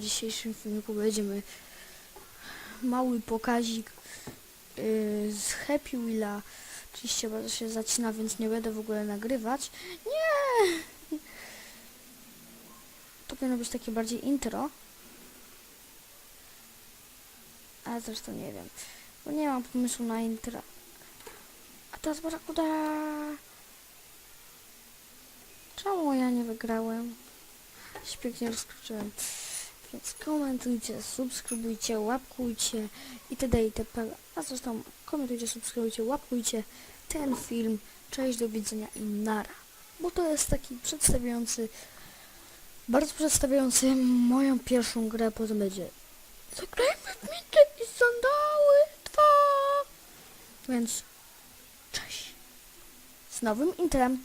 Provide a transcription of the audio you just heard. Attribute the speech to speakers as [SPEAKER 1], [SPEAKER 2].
[SPEAKER 1] dzisiejszym filmiku będziemy mały pokazik yy, z Happy Wheela. Oczywiście bardzo się zacina, więc nie będę w ogóle nagrywać. Nie! To powinno być takie bardziej intro. Ale zresztą nie wiem. Bo nie mam pomysłu na intro. A teraz barakuda! Czemu ja nie wygrałem? Się pięknie rozkroczyłem. Więc komentujcie, subskrybujcie, łapkujcie itd. itp. A zresztą komentujcie, subskrybujcie, łapkujcie ten film. Cześć, do widzenia i nara. Bo to jest taki przedstawiający, bardzo przedstawiający moją pierwszą grę, potem będzie Zagrajmy w Mickey i Sandały 2! Więc cześć. Z nowym intrem.